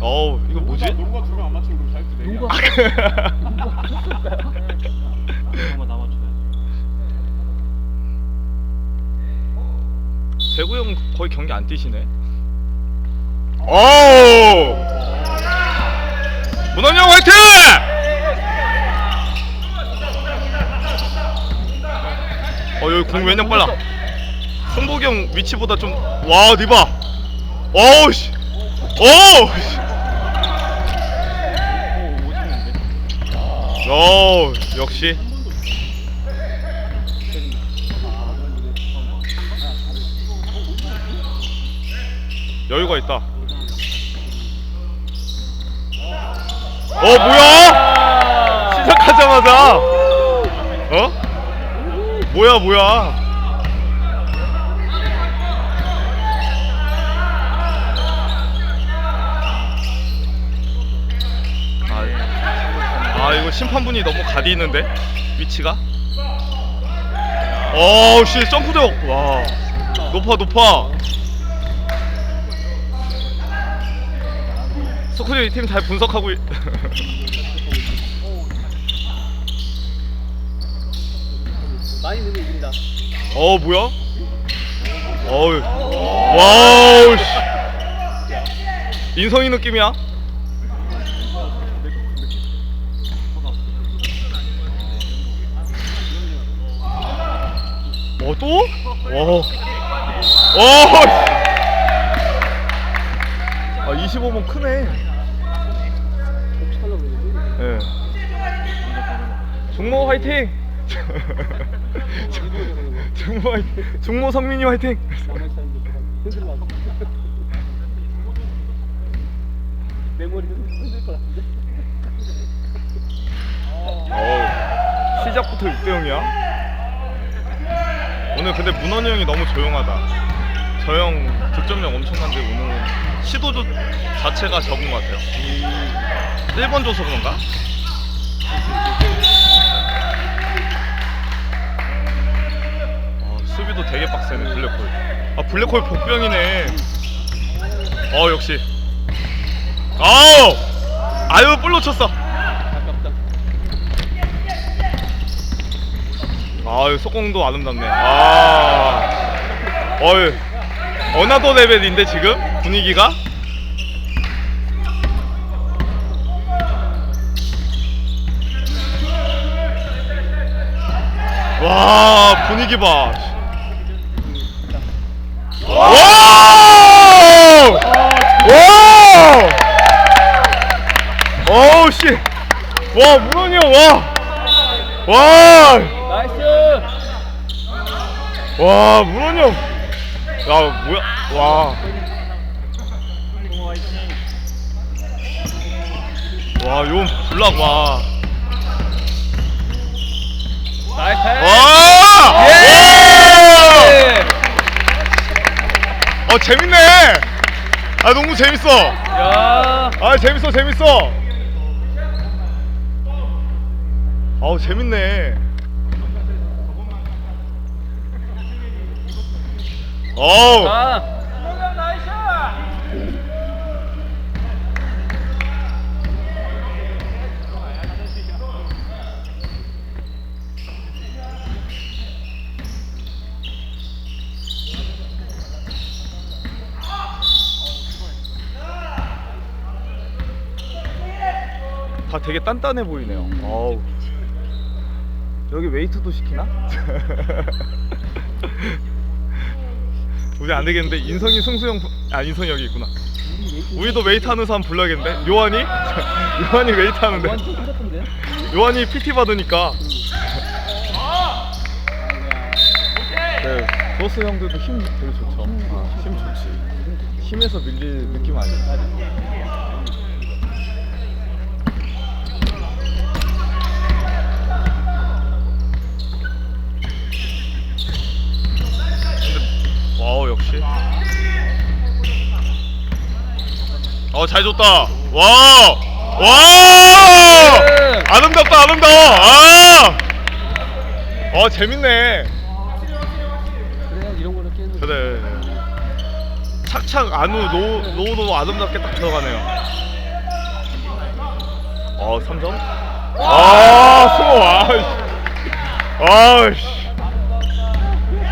어우 이거 뭐지? 농가 두명 안 맞추면 그럼 자유투 네. 누가 했을까요? 한번 남아줘야지. 재구 형 거의 경기 안 뛰시네. 오! 문원이 형 화이팅! 어 여기 공 왜냐 빨라. 형 위치보다 좀 와 니봐. 어우 씨. 어우 씨. 어 역시. 여유가 있다. 어 뭐야? 시작하자마자 어? 뭐야 뭐야? 심판분이 너무 가리는데 위치가? 어씨 점프대 와 높아 높아. 스코지 팀잘 분석하고 있... 많이 넣으면 이긴다. 어 뭐야? 어우 와우 씨 인성이 느낌이야? 어 또? 와. 와. 아 25번 크네. 예. 중모 화이팅! 중모 화이팅! 중모 성민이 화이팅! 내 머리도 흔들 것 같은데. 어우, 시작부터 6대 0이야? 오늘 근데 문원이 형이 너무 조용하다. 저 형 득점력 엄청난데 오늘은 시도 조, 자체가 적은 것 같아요. 1번 줘서 그런가? 아, 수비도 되게 빡세네 블랙홀. 아 블랙홀 복병이네. 어 역시. 아우 아유 뿔 놓쳤어. 아유 속공도 아름답네. 아, 어유 어나더 레벨인데 지금 분위기가? 와 분위기 봐. 와! 와! 어우 씨. 와 문원이 형 와. 와! 와 문원이 형. 야 뭐야? 와. 와용 불락 와. 와! 예! 어 재밌네. 아 너무 재밌어. 야. 아 재밌어 재밌어. 아우 재밌네. 어우 아. 다 되게 단단해 보이네요. 어우. 여기 웨이트도 시키나? 우리 안 되겠는데 인성이 승수형 부- 아 인성이 여기 있구나. 우리도 웨이트 하는 사람 불러야겠는데 요한이 요한이 웨이트 하는데. 요한이 PT 받으니까 네 도스 형들도 힘 되게 좋죠. 아, 힘 좋지. 힘에서 밀릴 느낌 아니야. 어 잘 줬다. 와 와 아름답다 아름다워. 아! 어 재밌네. 그래야 이런 거를 깨는. 그래. 착착 안우 노 노노 아름답게 딱 들어가네요. 어 3점? 아 승호 아이씨. 아이씨.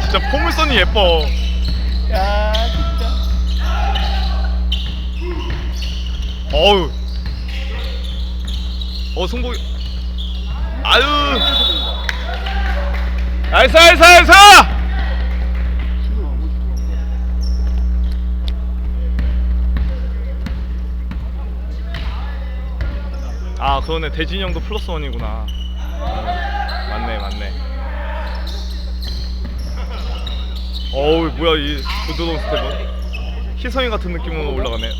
진짜 포물선이 예뻐 어우. 어 승복이 아유. 나이스 나이스 나이스! 아 그러네. 대진이 형도 플러스 원이구나. 맞네 맞네. 어우 뭐야 이 부드러운 스텝은? 희성이 같은 느낌으로 올라가네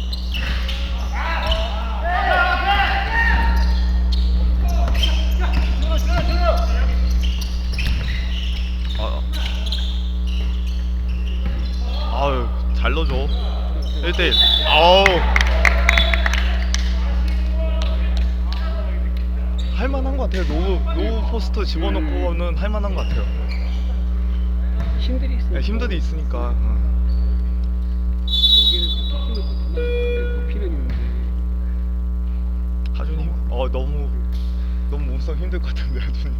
아, 아유 잘 넣어줘 1대1 아우. 할만한 것 같아요. 노우 노우 포스터 집어넣고는 할만한 것 같아요. 힘들이 있어. 야, 힘들이 있으니까. 어. 여기는 힘을 붙이는 높이는 있는데. 하준이 힘- 어 너무 너무 몸싸움 힘들 것 같은데 하준이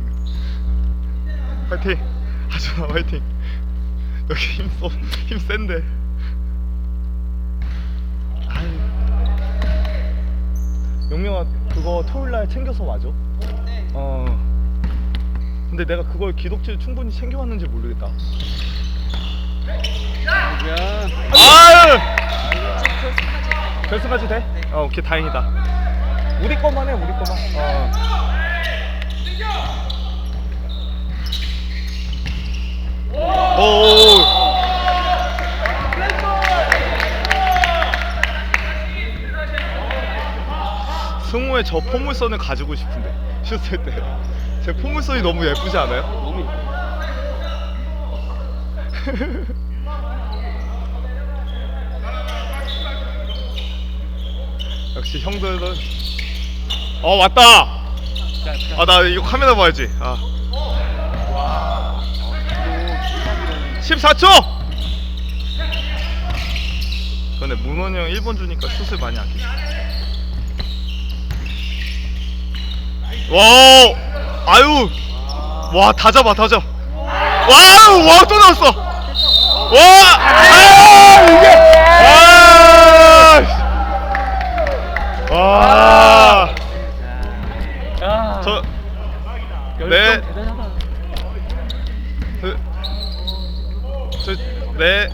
화이팅! 하준아 화이팅! 여기 힘 써 힘 센데 용명아 그거 토요일날 챙겨서 와줘. 어. 근데 내가 그걸 기록지를 충분히 챙겨왔는지 모르겠다. 야. 아유! 결승까지 돼? 어 오케이 다행이다. 우리 것만 해 우리 것만. 어. 저 포물선을 가지고 싶은데 슛을 때제 포물선이 너무 예쁘지 않아요? 너무. 역시 형들은 어 왔다. 아 나 이거 카메라 봐야지 아 14초 근데 문원이 형 1번 주니까 슛을 많이 아끼네 와 아유 와 다 잡아 다 잡아 와우 와또 나왔어 와 아유 이게 와 야. 저, 열정 네. 그, 저, 네.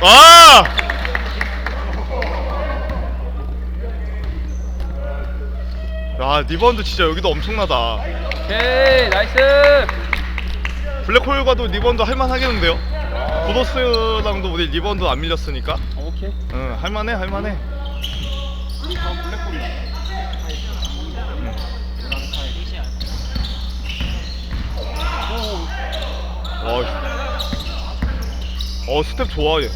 아! 야, 리바운드 진짜 여기도 엄청나다. 오케이 나이스. 블랙홀과도 리바운드 할만하겠는데요? 브로스랑도 우리 리바운드 안 밀렸으니까. 오케이. 응, 할만해, 할만해. 어, 어 스텝 좋아 얘.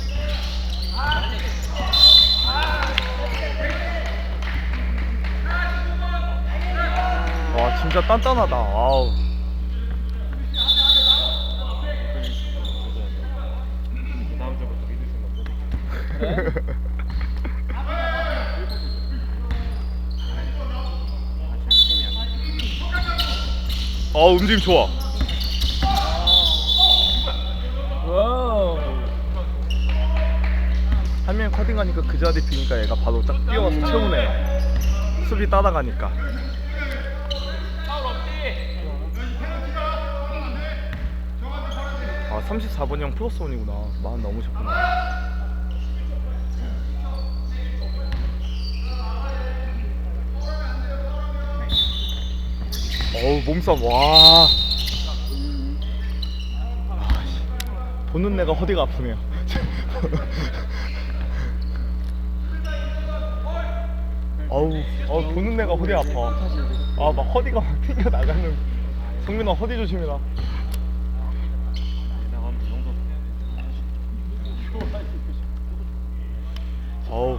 와 진짜 단단하다. 아우. 다음 주부터 없어. 어 움직임 좋아. 와우. 한 명이 커팅 가니까 그 자리 비니까 얘가 바로 딱 뛰어와서 채우네. 수비 따라가니까. 34번형 플러스 원이구나. 마흔 넘으셨구나. 어우 몸싸움 와. 아, 씨. 보는 내가 허리가 아프네요. 어우, 어 보는 내가 허리 아파. 아 막 허리가 막 튕겨 나가는. 성민아 허리 조심해라. 어우.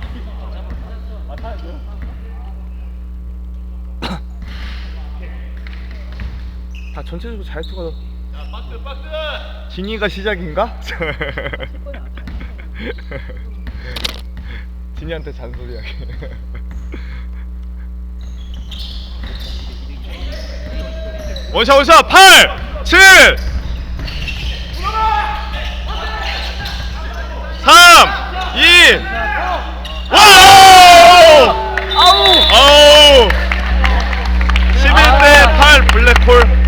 다 전체적으로 자유투가 진이가 시작인가? 진이한테 잔소리하게. 원샷 원샷! 8 7 3 2 아! 아우! 아우! 11대 8 블랙홀.